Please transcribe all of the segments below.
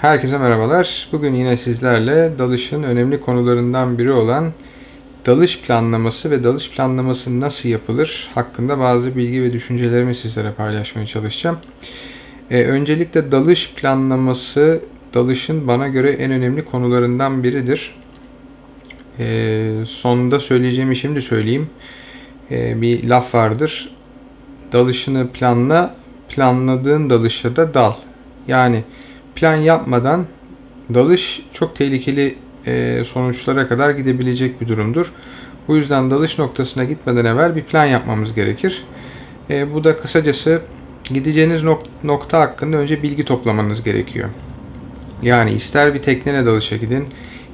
Herkese merhabalar. Bugün yine sizlerle dalışın önemli konularından biri olan dalış planlaması ve dalış planlaması nasıl yapılır hakkında bazı bilgi ve düşüncelerimi sizlere paylaşmaya çalışacağım. Ee, öncelikle dalış planlaması dalışın bana göre en önemli konularından biridir. Ee, sonunda söyleyeceğimi şimdi söyleyeyim. Ee, bir laf vardır. Dalışını planla, planladığın dalışa da dal. Yani plan yapmadan dalış çok tehlikeli e, sonuçlara kadar gidebilecek bir durumdur. Bu yüzden dalış noktasına gitmeden evvel bir plan yapmamız gerekir. E, bu da kısacası gideceğiniz nok- nokta hakkında önce bilgi toplamanız gerekiyor. Yani ister bir tekneyle dalışa gidin,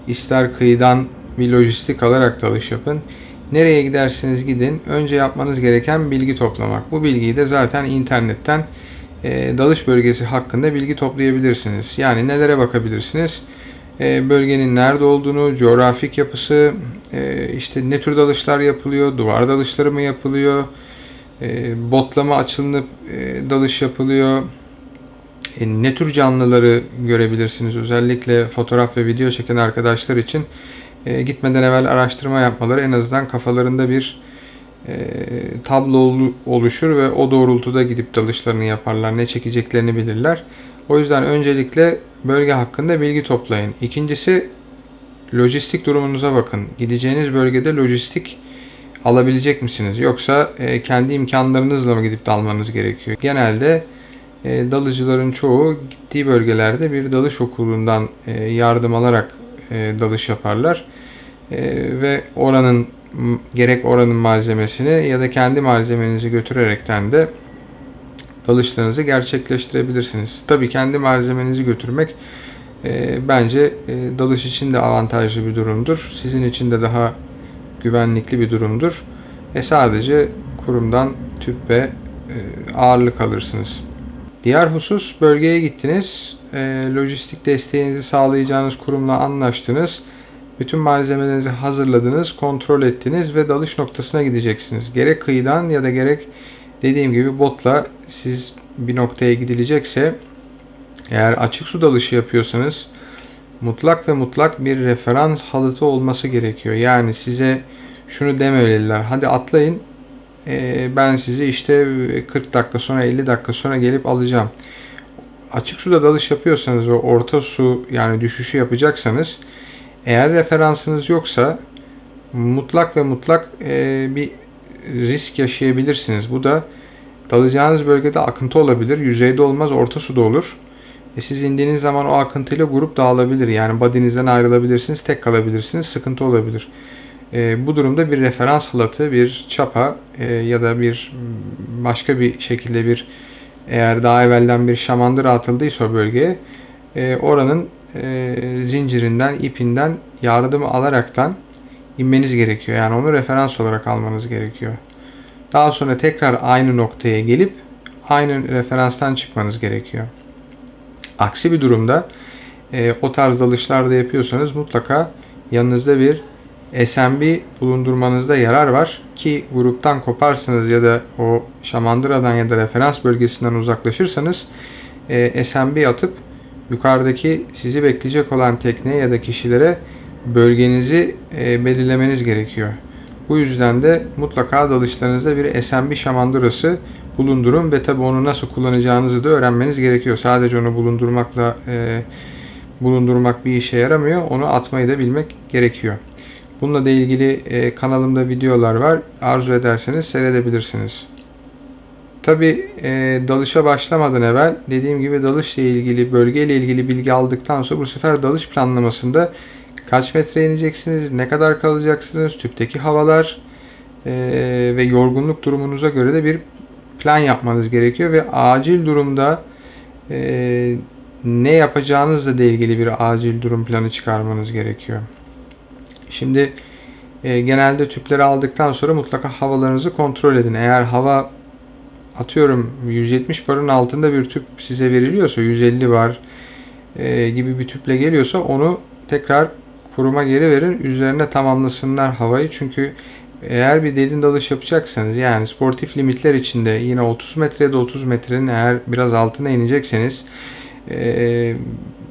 ister kıyıdan bir lojistik alarak dalış yapın. Nereye giderseniz gidin, önce yapmanız gereken bilgi toplamak. Bu bilgiyi de zaten internetten e, dalış bölgesi hakkında bilgi toplayabilirsiniz. Yani nelere bakabilirsiniz? E, bölgenin nerede olduğunu, coğrafik yapısı, e, işte ne tür dalışlar yapılıyor, duvar dalışları mı yapılıyor, e, botlama açılınıp e, dalış yapılıyor, e, ne tür canlıları görebilirsiniz. Özellikle fotoğraf ve video çeken arkadaşlar için e, gitmeden evvel araştırma yapmaları en azından kafalarında bir e, tablo olu- oluşur ve o doğrultuda gidip dalışlarını yaparlar. Ne çekeceklerini bilirler. O yüzden öncelikle bölge hakkında bilgi toplayın. İkincisi lojistik durumunuza bakın. Gideceğiniz bölgede lojistik alabilecek misiniz? Yoksa e, kendi imkanlarınızla mı gidip dalmanız gerekiyor? Genelde e, dalıcıların çoğu gittiği bölgelerde bir dalış okulundan e, yardım alarak e, dalış yaparlar. E, ve oranın gerek oranın malzemesini ya da kendi malzemenizi götürerekten de dalışlarınızı gerçekleştirebilirsiniz. Tabii kendi malzemenizi götürmek e, bence e, dalış için de avantajlı bir durumdur. Sizin için de daha güvenlikli bir durumdur. E sadece kurumdan tüp ve e, ağırlık alırsınız. Diğer husus bölgeye gittiniz. E, lojistik desteğinizi sağlayacağınız kurumla anlaştınız. Bütün malzemelerinizi hazırladınız, kontrol ettiniz ve dalış noktasına gideceksiniz. Gerek kıyıdan ya da gerek dediğim gibi botla siz bir noktaya gidilecekse eğer açık su dalışı yapıyorsanız mutlak ve mutlak bir referans halıtı olması gerekiyor. Yani size şunu demeliler. Hadi atlayın. E, ben sizi işte 40 dakika sonra 50 dakika sonra gelip alacağım. Açık suda dalış yapıyorsanız o orta su yani düşüşü yapacaksanız eğer referansınız yoksa mutlak ve mutlak e, bir risk yaşayabilirsiniz. Bu da dalacağınız bölgede akıntı olabilir. Yüzeyde olmaz, orta suda olur. E siz indiğiniz zaman o akıntıyla grup dağılabilir. Yani body'nizden ayrılabilirsiniz, tek kalabilirsiniz, sıkıntı olabilir. E, bu durumda bir referans halatı, bir çapa e, ya da bir başka bir şekilde bir eğer daha evvelden bir şamandıra atıldıysa o bölgeye e, oranın e, zincirinden, ipinden yardım alaraktan inmeniz gerekiyor. Yani onu referans olarak almanız gerekiyor. Daha sonra tekrar aynı noktaya gelip aynı referanstan çıkmanız gerekiyor. Aksi bir durumda e, o tarz dalışlarda yapıyorsanız mutlaka yanınızda bir SMB bulundurmanızda yarar var ki gruptan koparsanız ya da o şamandıradan ya da referans bölgesinden uzaklaşırsanız e, SMB atıp yukarıdaki sizi bekleyecek olan tekneye ya da kişilere bölgenizi e, belirlemeniz gerekiyor. Bu yüzden de mutlaka dalışlarınızda bir SMB şamandırası bulundurun ve tabi onu nasıl kullanacağınızı da öğrenmeniz gerekiyor. Sadece onu bulundurmakla e, bulundurmak bir işe yaramıyor. Onu atmayı da bilmek gerekiyor. Bununla da ilgili e, kanalımda videolar var. Arzu ederseniz seyredebilirsiniz. Tabi e, dalışa başlamadan evvel dediğim gibi dalışla ilgili bölgeyle ilgili bilgi aldıktan sonra bu sefer dalış planlamasında kaç metre ineceksiniz, ne kadar kalacaksınız, tüpteki havalar e, ve yorgunluk durumunuza göre de bir plan yapmanız gerekiyor ve acil durumda e, ne yapacağınızla ilgili bir acil durum planı çıkarmanız gerekiyor. Şimdi e, genelde tüpleri aldıktan sonra mutlaka havalarınızı kontrol edin. Eğer hava atıyorum 170 barın altında bir tüp size veriliyorsa 150 var e, gibi bir tüple geliyorsa onu tekrar kuruma geri verin. Üzerine tamamlasınlar havayı. Çünkü eğer bir derin dalış yapacaksanız yani sportif limitler içinde yine 30 metre ya da 30 metrenin eğer biraz altına inecekseniz e,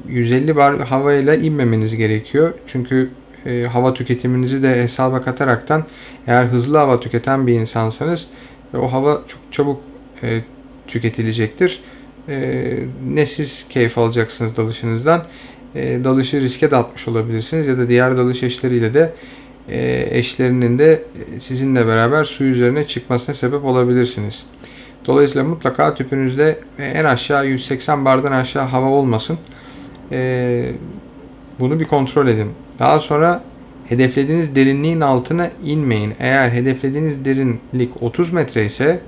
150 bar havayla inmemeniz gerekiyor. Çünkü e, hava tüketiminizi de hesaba kataraktan eğer hızlı hava tüketen bir insansanız e, o hava çok çabuk e, tüketilecektir. E, ne siz keyif alacaksınız dalışınızdan e, dalışı riske de atmış olabilirsiniz ya da diğer dalış eşleriyle de e, eşlerinin de e, sizinle beraber su üzerine çıkmasına sebep olabilirsiniz. Dolayısıyla mutlaka tüpünüzde e, en aşağı 180 bardan aşağı hava olmasın. E, bunu bir kontrol edin. Daha sonra hedeflediğiniz derinliğin altına inmeyin. Eğer hedeflediğiniz derinlik 30 metre ise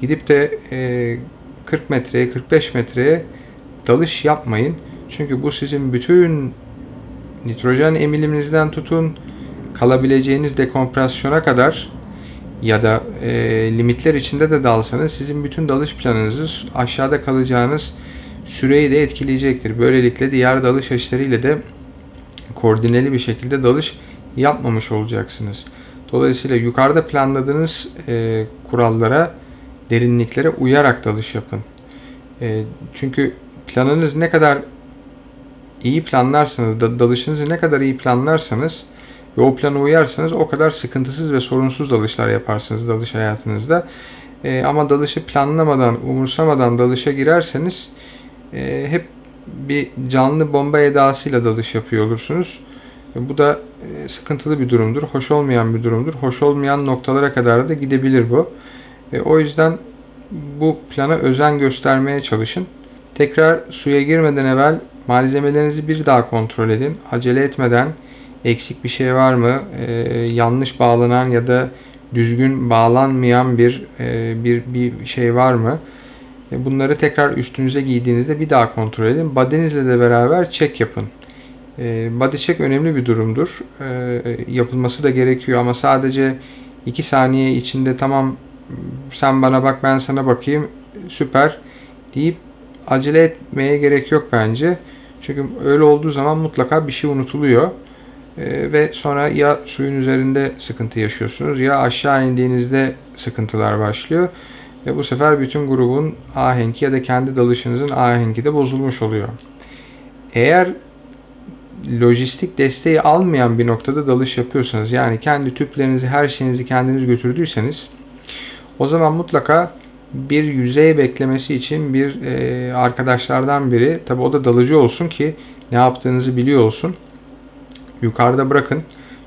gidip de e, 40 metreye 45 metreye dalış yapmayın. Çünkü bu sizin bütün nitrojen emiliminizden tutun kalabileceğiniz dekompresyona kadar ya da e, limitler içinde de dalsanız sizin bütün dalış planınızı aşağıda kalacağınız süreyi de etkileyecektir. Böylelikle diğer dalış eşleriyle de koordineli bir şekilde dalış yapmamış olacaksınız. Dolayısıyla yukarıda planladığınız e, kurallara, derinliklere uyarak dalış yapın. E, çünkü planınız ne kadar iyi planlarsanız, dalışınızı ne kadar iyi planlarsanız ve o plana uyarsanız o kadar sıkıntısız ve sorunsuz dalışlar yaparsınız dalış hayatınızda. E, ama dalışı planlamadan, umursamadan dalışa girerseniz e, hep bir canlı bomba edasıyla dalış yapıyor olursunuz. E, bu da e, sıkıntılı bir durumdur. Hoş olmayan bir durumdur. Hoş olmayan noktalara kadar da gidebilir bu. E, o yüzden bu plana özen göstermeye çalışın. Tekrar suya girmeden evvel malzemelerinizi bir daha kontrol edin. Acele etmeden eksik bir şey var mı? Ee, yanlış bağlanan ya da düzgün bağlanmayan bir e, bir bir şey var mı? E, bunları tekrar üstünüze giydiğinizde bir daha kontrol edin. Body'nizle de beraber check yapın. E, body check önemli bir durumdur. E, yapılması da gerekiyor ama sadece 2 saniye içinde tamam sen bana bak ben sana bakayım süper deyip acele etmeye gerek yok bence. Çünkü öyle olduğu zaman mutlaka bir şey unutuluyor. Ve sonra ya suyun üzerinde sıkıntı yaşıyorsunuz ya aşağı indiğinizde sıkıntılar başlıyor. Ve bu sefer bütün grubun ahenki ya da kendi dalışınızın ahenki de bozulmuş oluyor. Eğer lojistik desteği almayan bir noktada dalış yapıyorsanız yani kendi tüplerinizi her şeyinizi kendiniz götürdüyseniz o zaman mutlaka bir yüzey beklemesi için bir e, arkadaşlardan biri tabi o da dalıcı olsun ki ne yaptığınızı biliyor olsun yukarıda bırakın.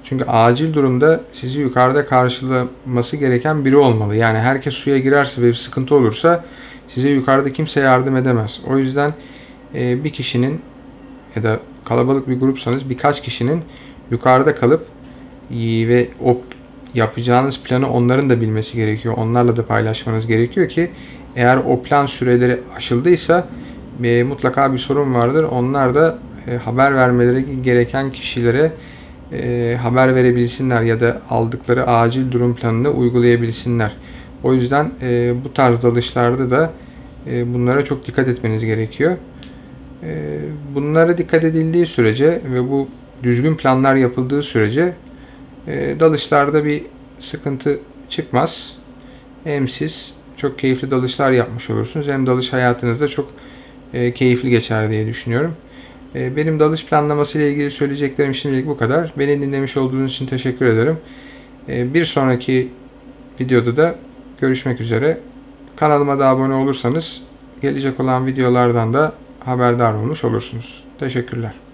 Çünkü acil durumda sizi yukarıda karşılaması gereken biri olmalı. Yani herkes suya girerse ve bir sıkıntı olursa size yukarıda kimse yardım edemez. O yüzden e, bir kişinin ya da kalabalık bir grupsanız birkaç kişinin yukarıda kalıp ve o yapacağınız planı onların da bilmesi gerekiyor. Onlarla da paylaşmanız gerekiyor ki eğer o plan süreleri aşıldıysa e, mutlaka bir sorun vardır. Onlar da e, haber vermeleri gereken kişilere e, haber verebilsinler ya da aldıkları acil durum planını uygulayabilsinler. O yüzden e, bu tarz dalışlarda da e, bunlara çok dikkat etmeniz gerekiyor. E, bunlara dikkat edildiği sürece ve bu düzgün planlar yapıldığı sürece e, dalışlarda bir sıkıntı çıkmaz. Hem siz çok keyifli dalışlar yapmış olursunuz hem dalış hayatınızda çok e, keyifli geçer diye düşünüyorum. Ee, benim dalış planlaması ile ilgili söyleyeceklerim şimdilik bu kadar. Beni dinlemiş olduğunuz için teşekkür ederim. Ee, bir sonraki videoda da görüşmek üzere. Kanalıma da abone olursanız gelecek olan videolardan da haberdar olmuş olursunuz. Teşekkürler.